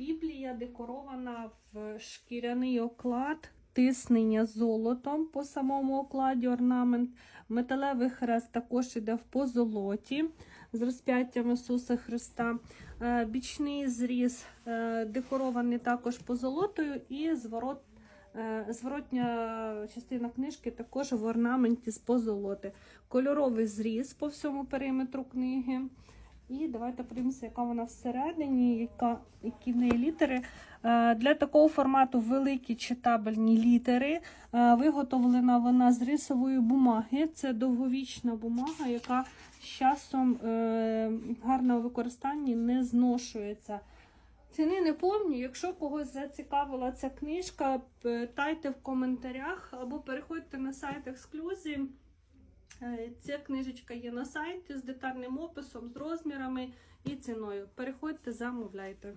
Біблія декорована в шкіряний оклад, тиснення золотом по самому окладі орнамент. Металевий хрест також іде в позолоті з розп'яттям Ісуса Христа. Е, Бічний зріз е, декорований також позолотою і зворот, е, зворотня частина книжки також в орнаменті з позолоти. Кольоровий зріз по всьому периметру книги. І давайте подивимося, яка вона всередині, яка, які в неї літери. Е, Для такого формату великі читабельні літери. Е, Виготовлена вона з рисової бумаги. Це довговічна бумага, яка з часом е, гарного використання не зношується. Ціни не помню. Якщо когось зацікавила ця книжка, питайте в коментарях або переходьте на сайт ексклюзії. Е, Ця книжечка є на сайті з детальним описом, з розмірами і ціною. Переходьте, замовляйте.